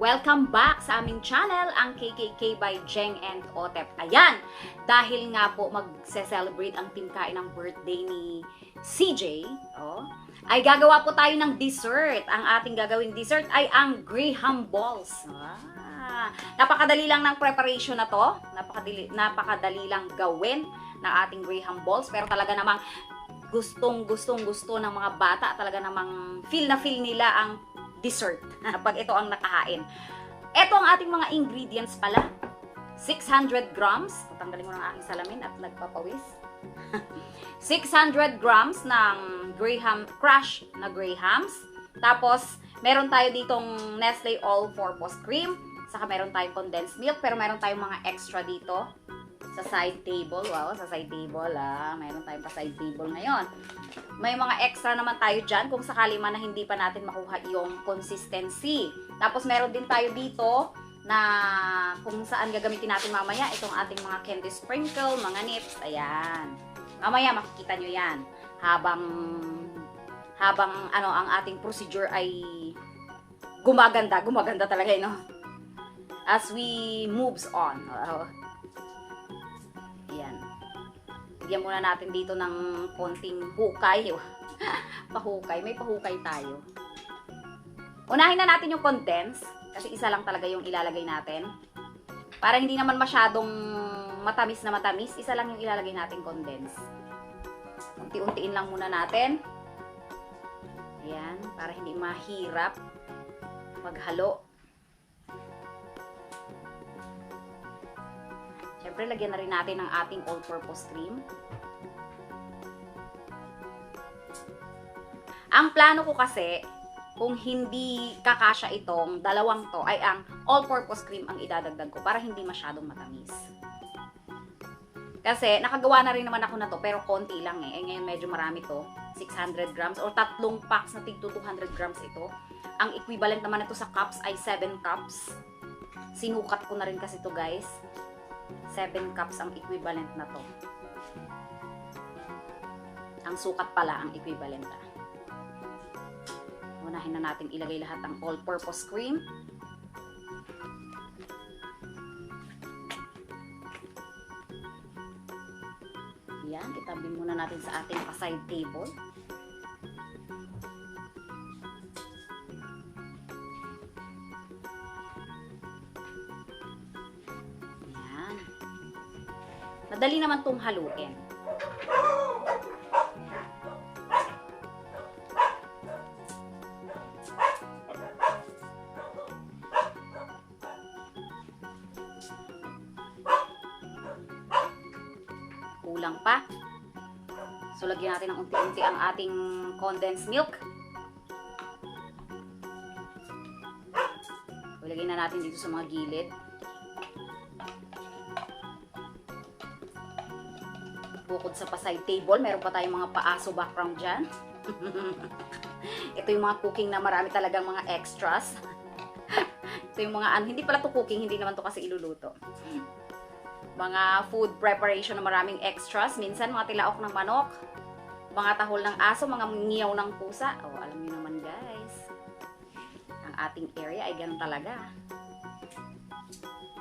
Welcome back sa aming channel, ang KKK by Jeng and Otep. Ayan, dahil nga po magse-celebrate ang team kain ng birthday ni CJ, oh, ay gagawa po tayo ng dessert. Ang ating gagawing dessert ay ang Graham Balls. Ah, napakadali lang ng preparation na to. Napakadali, napakadali lang gawin ng ating Graham Balls. Pero talaga namang gustong gustong gusto ng mga bata. Talaga namang feel na feel nila ang dessert pag ito ang nakahain. Ito ang ating mga ingredients pala. 600 grams. Tanggalin mo ng aking salamin at nagpapawis. 600 grams ng Graham, crush na Grahams. Tapos, meron tayo ditong Nestle All-Purpose Cream. Saka meron tayong condensed milk. Pero meron tayong mga extra dito sa side table. Wow, sa side table ah. Meron tayong pa side table ngayon. May mga extra naman tayo dyan kung sakali man na hindi pa natin makuha yung consistency. Tapos meron din tayo dito na kung saan gagamitin natin mamaya itong ating mga candy sprinkle, mga nips. Ayan. Mamaya makikita nyo yan. Habang habang ano ang ating procedure ay gumaganda, gumaganda talaga no. As we moves on. Bigyan muna natin dito ng konting hukay. pahukay. May pahukay tayo. Unahin na natin yung condense. Kasi isa lang talaga yung ilalagay natin. Para hindi naman masyadong matamis na matamis, isa lang yung ilalagay natin condense. Unti-untiin lang muna natin. Ayan, para hindi mahirap maghalo. Siyempre, lagyan na rin natin ng ating all-purpose cream. Ang plano ko kasi, kung hindi kakasya itong dalawang to, ay ang all-purpose cream ang idadagdag ko para hindi masyadong matamis. Kasi, nakagawa na rin naman ako na to, pero konti lang eh. Eh, ngayon medyo marami to. 600 grams or tatlong packs na tig 200 grams ito. Ang equivalent naman ito sa cups ay 7 cups. Sinukat ko na rin kasi to guys. 7 cups ang equivalent na to. Ang sukat pala ang equivalent. Ah. Unahin na natin ilagay lahat ng all-purpose cream. Yan, itabi muna natin sa ating side table. Madali naman tong haluin. Kulang pa. So, lagyan natin ng unti-unti ang ating condensed milk. Ilagay na natin dito sa mga gilid. Bukod sa pa-side table, meron pa tayong mga paaso background dyan. Ito yung mga cooking na marami talagang mga extras. Ito yung mga ano, hindi pala to cooking, hindi naman to kasi iluluto mga food preparation na maraming extras. Minsan, mga tilaok ng manok, mga tahol ng aso, mga ngiyaw ng pusa. Oh, alam niyo naman guys. Ang ating area ay ganun talaga.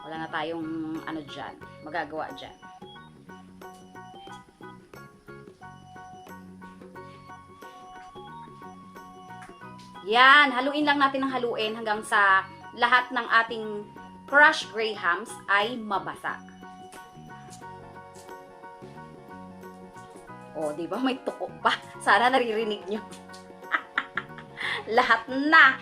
Wala na tayong ano dyan, magagawa dyan. Yan, haluin lang natin ng haluin hanggang sa lahat ng ating crushed grahams ay mabasa. O, di ba? May tuko pa. Sana naririnig nyo. Lahat na.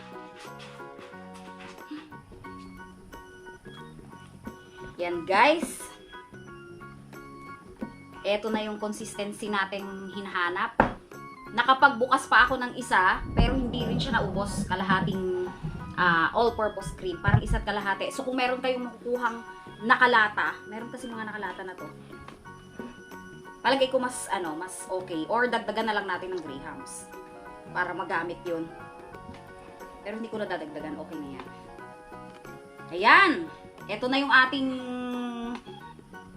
Yan, guys. Ito na yung consistency nating hinahanap. Nakapagbukas pa ako ng isa, pero hindi rin siya naubos kalahating uh, all-purpose cream. Parang isa't kalahati. So, kung meron kayong makukuhang nakalata, meron kasi mga nakalata na to palagay ko mas ano, mas okay or dagdagan na lang natin ng grahams para magamit 'yun. Pero hindi ko na dadagdagan, okay na 'yan. Ayan. Ito na yung ating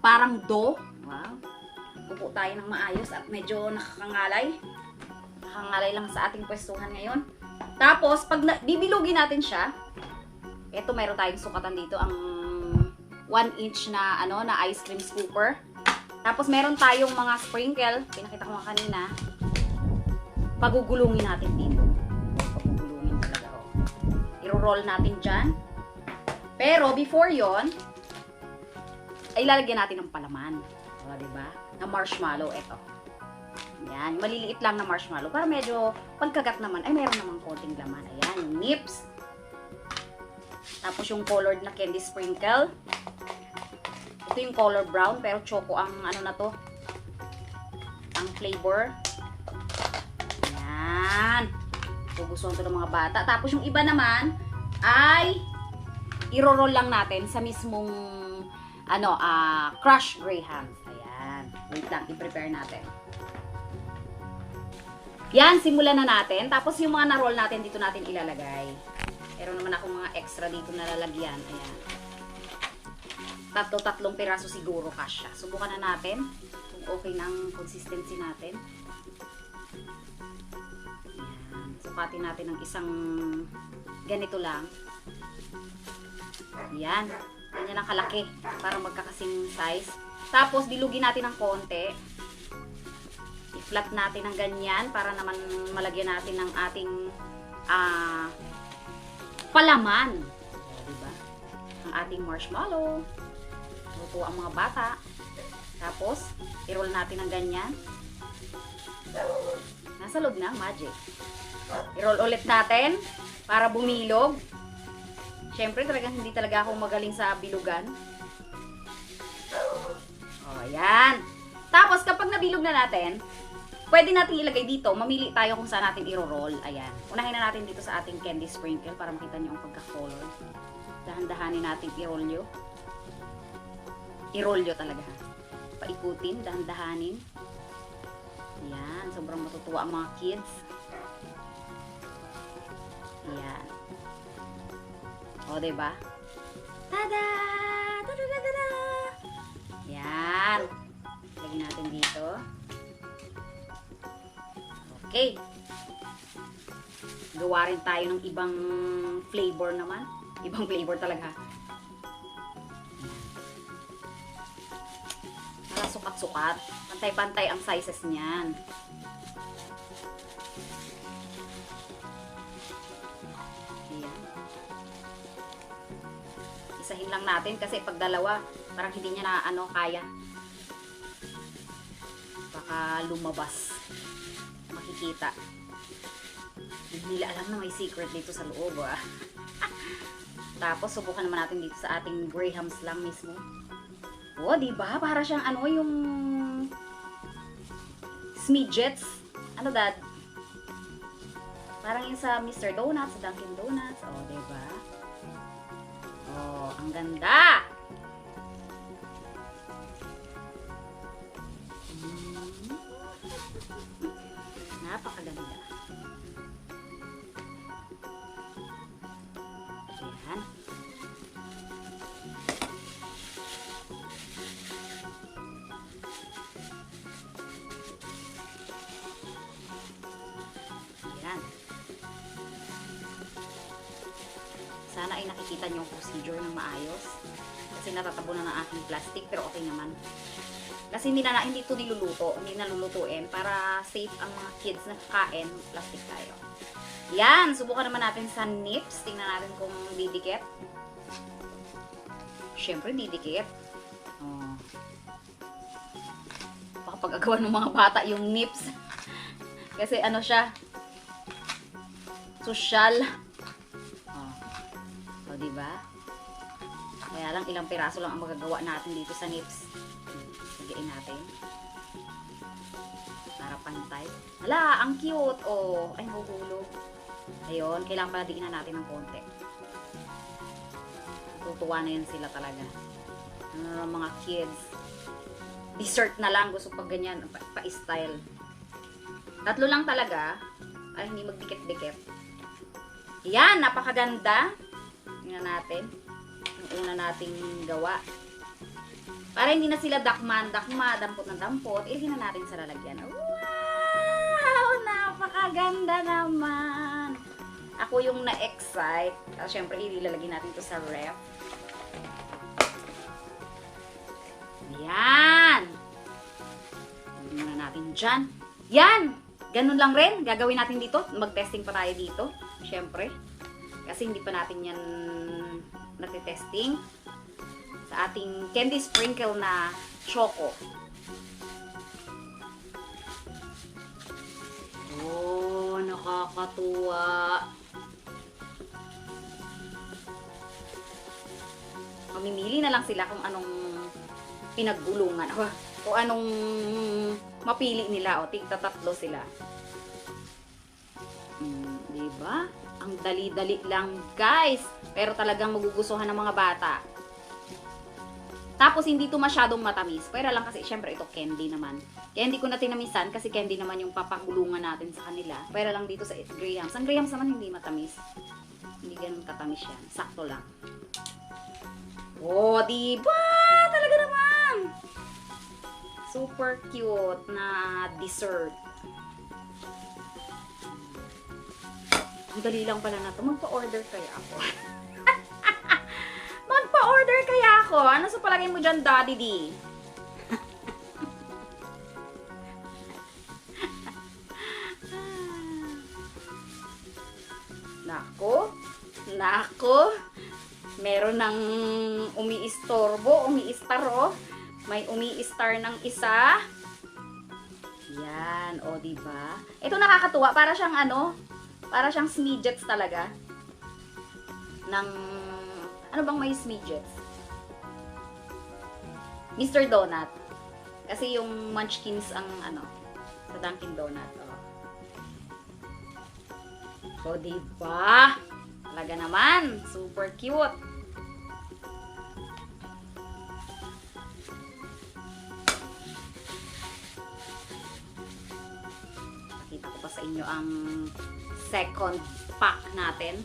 parang dough. Wow. Pupo tayo ng maayos at medyo nakakangalay. Nakakangalay lang sa ating pwestuhan ngayon. Tapos, pag na, bibilugin natin siya, Ito, meron tayong sukatan dito, ang 1 inch na, ano, na ice cream scooper. Tapos, meron tayong mga sprinkle. Pinakita ko nga kanina. Pagugulungin natin dito. Pagugulungin talaga, oh. Iro-roll natin dyan. Pero, before yon ay lalagyan natin ng palaman. O, diba? Na marshmallow, ito. Ayan, maliliit lang na marshmallow. Para medyo pagkagat naman, ay meron namang konting laman. Ayan, yung nips. Tapos yung colored na candy sprinkle. Ito yung color brown, pero choco ang ano na to. Ang flavor. Ayan. Gugustuhan to ng mga bata. Tapos yung iba naman, ay iro-roll lang natin sa mismong ano, ah, crushed graham. Ayan. Wait lang, i-prepare natin. Yan, simulan na natin. Tapos yung mga na-roll natin, dito natin ilalagay. Meron naman akong mga extra dito na lalagyan. Ayan. Tatlo-tatlong piraso siguro kasya. Subukan na natin kung okay na consistency natin. Ayan. Sukatin natin ng isang ganito lang. Ayan. Ganyan ang kalaki para magkakasing size. Tapos, dilugin natin ng konti i-flat natin ng ganyan para naman malagyan natin ng ating ah palaman. Diba? Ang ating marshmallow. Luto ang mga bata. Tapos, i-roll natin ng ganyan. Nasa loob na magic. I-roll ulit natin para bumilog. Siyempre, talagang hindi talaga ako magaling sa bilugan. O, ayan. Tapos, kapag nabilog na natin, pwede natin ilagay dito. Mamili tayo kung saan natin i-roll. Ayan. Unahin na natin dito sa ating candy sprinkle para makita niyo ang pagka-color. Dahan-dahanin natin i-roll nyo. I-roll nyo talaga. Paikutin, dahan-dahanin. Ayan. Sobrang matutuwa ang mga kids. Ayan. O, diba? Tada! Tada-da-da-da! Ayan. Lagyan natin dito. Okay. Gawa rin tayo ng ibang flavor naman. Ibang flavor talaga. Para sukat-sukat. Pantay-pantay ang sizes niyan. Isahin lang natin kasi pag dalawa, parang hindi niya na ano kaya. Baka lumabas makikita. Hindi nila alam na may secret dito sa loob, ah. Tapos, subukan naman natin dito sa ating Grahams lang mismo. Oh, di ba? Para siyang ano, yung smidgets. Ano dad? Parang yung sa Mr. Donuts, sa Dunkin' Donuts. Oh, di ba? Oh, ang ganda! Sana ay nakikita niyo ang procedure ng maayos. Kasi natatabunan ng aking plastic pero okay naman. Kasi hindi na hindi ito niluluto, hindi nalulutuin para safe ang mga kids na kakain, plastic tayo. Yan, subukan naman natin sa nips. Tingnan natin kung didikit. Siyempre, didikit. Oh. Baka ng mga bata yung nips. Kasi ano siya, social. O, diba? Kaya lang, ilang piraso lang ang magagawa natin dito sa nips. Lagyan natin. Para pantay. Hala, ang cute. Oh, ay nahuhulog. Ayun, kailangan pala diinan natin ng konti. Tutuwa na yan sila talaga. Ng mga kids. Dessert na lang. Gusto pag ganyan. pa- Pa-style. Tatlo lang talaga. Ay, hindi magdikit-dikit. Yan, napakaganda. Tingnan natin. Yung una nating gawa. Para hindi na sila dakman, dakma, dampot na dampot, ilagyan na natin sa lalagyan. Wow! Napakaganda naman! Ako yung na-excite. Uh, Siyempre, ilalagay natin to sa ref. Ayan. Lagyan muna natin dyan. Yan! Ganun lang rin. Gagawin natin dito. Mag-testing pa tayo dito. Siyempre. Kasi hindi pa natin yan natitesting sa ating candy sprinkle na choco. Oh, nakakatuwa. Mamimili na lang sila kung anong pinaggulungan. O, kung anong mapili nila. O, tigta tatlo sila. Hmm, di ba? Ang dali-dali lang, guys. Pero talagang magugustuhan ng mga bata. Tapos, hindi to masyadong matamis. Pero lang kasi, syempre, ito candy naman. Kaya hindi ko na tinamisan kasi candy naman yung papagulungan natin sa kanila. Pero lang dito sa Grahams. Ang Grahams naman hindi matamis. Hindi ganun katamis yan. Sakto lang. Oh, di ba? Talaga naman. Super cute na dessert. Dali lang pala na to. Magpa-order kaya ako. Magpa-order kaya ako. Ano sa palagay mo dyan, Daddy D? Nako. Nako. Meron ng umiistorbo, umiistar oh. May umiistar ng isa. Yan, o oh, di ba? Ito nakakatuwa, para siyang ano, para siyang smidgets talaga. Ng ano bang may smidgets? Mr. Donut. Kasi yung munchkins ang ano, sa Dunkin Donut. Oh. O, di ba? Talaga naman, super cute. Pakita sa inyo ang second pack natin.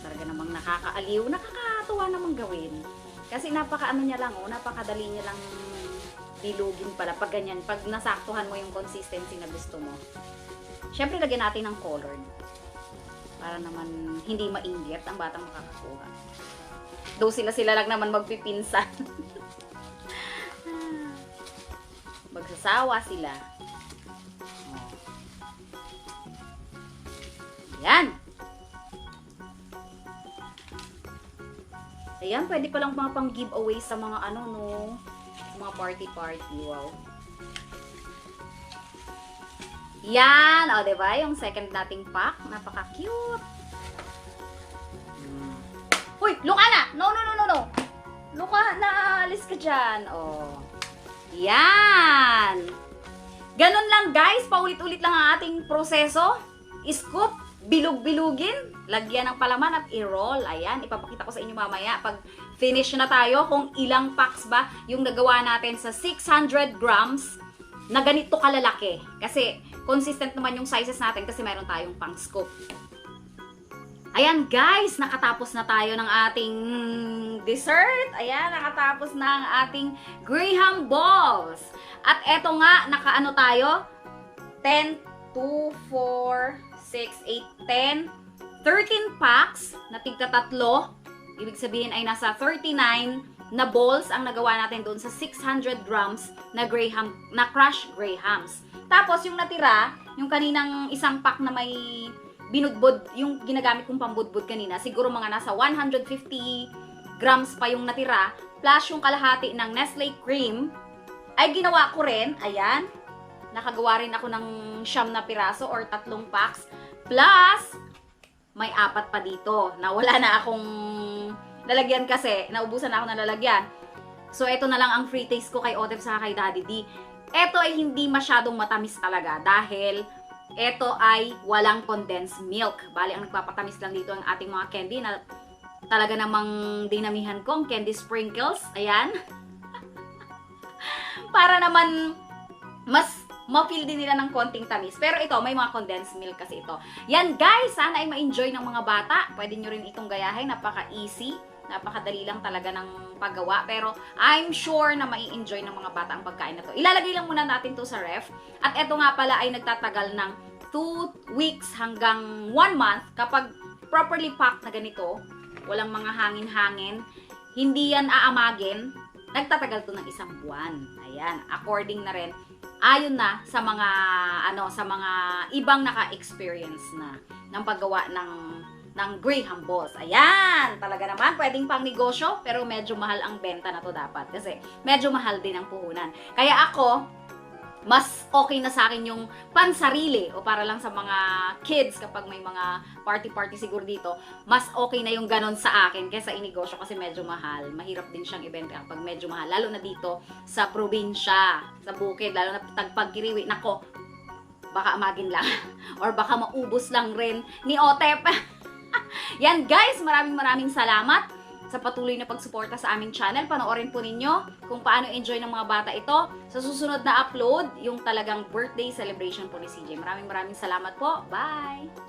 Talaga namang nakakaaliw, nakakatuwa namang gawin. Kasi napaka ano niya lang, oh, napakadali niya lang bilugin pala pag ganyan, pag nasaktuhan mo yung consistency na gusto mo. Siyempre, lagyan natin ng colored. Para naman hindi mainggit ang batang makakakuha. Though sila-sila lang naman magpipinsan. Magsasawa sila. Yan. Ayan, pwede palang mga pang giveaway sa mga ano, no? Mga party-party. Wow. Yan! O, diba? Yung second nating pack. Napaka-cute. Uy! Luka na! No, no, no, no, no! Luka na! Alis ka dyan. O. Yan! Ganun lang, guys. Paulit-ulit lang ang ating proseso. Scoop, bilug-bilugin, lagyan ng palaman at i-roll. Ayan, ipapakita ko sa inyo mamaya pag finish na tayo kung ilang packs ba yung nagawa natin sa 600 grams na ganito kalalaki. Kasi consistent naman yung sizes natin kasi meron tayong pang scoop. Ayan guys, nakatapos na tayo ng ating dessert. Ayan, nakatapos na ang ating Graham Balls. At eto nga, nakaano tayo? 10, 2, 4, 6, 8, 10, 13 packs na tigta tatlo. Ibig sabihin ay nasa 39 na balls ang nagawa natin doon sa 600 grams na Graham, na crushed Grahams. Tapos yung natira, yung kaninang isang pack na may binudbud, yung ginagamit kong pambudbud kanina, siguro mga nasa 150 grams pa yung natira, plus yung kalahati ng Nestle cream, ay ginawa ko rin, ayan, nakagawa rin ako ng siyam na piraso or tatlong packs, plus, may apat pa dito, na wala na akong lalagyan kasi, naubusan na ako ng lalagyan. So, ito na lang ang free taste ko kay Otep sa kay Daddy D. Ito ay hindi masyadong matamis talaga dahil ito ay walang condensed milk. Bali, ang nagpapatamis lang dito ang ating mga candy na talaga namang dinamihan ko, ang candy sprinkles. Ayan. Para naman mas ma-feel din nila ng konting tamis. Pero ito, may mga condensed milk kasi ito. Yan guys, sana ay ma-enjoy ng mga bata. Pwede nyo rin itong gayahin, napaka-easy. Napakadali lang talaga ng paggawa. Pero I'm sure na mai-enjoy ng mga bata ang pagkain na to. Ilalagay lang muna natin to sa ref. At ito nga pala ay nagtatagal ng 2 weeks hanggang 1 month, kapag properly packed na ganito, walang mga hangin-hangin, hindi yan aamagin, nagtatagal to ng isang buwan. Ayan, according na rin, ayon na sa mga, ano, sa mga ibang naka-experience na ng paggawa ng ng Graham balls. Ayan! Talaga naman, pwedeng pang negosyo, pero medyo mahal ang benta na to dapat. Kasi medyo mahal din ang puhunan. Kaya ako, mas okay na sa akin yung pansarili o para lang sa mga kids kapag may mga party-party siguro dito, mas okay na yung ganon sa akin kaysa inegosyo kasi medyo mahal. Mahirap din siyang ibenta kapag medyo mahal. Lalo na dito sa probinsya, sa bukid, lalo na tagpagkiriwi. Nako, baka amagin lang. Or baka maubos lang rin ni Otep. Yan guys, maraming maraming salamat sa patuloy na pagsuporta sa aming channel. Panoorin po ninyo kung paano enjoy ng mga bata ito. Sa susunod na upload, yung talagang birthday celebration po ni CJ. Maraming maraming salamat po. Bye!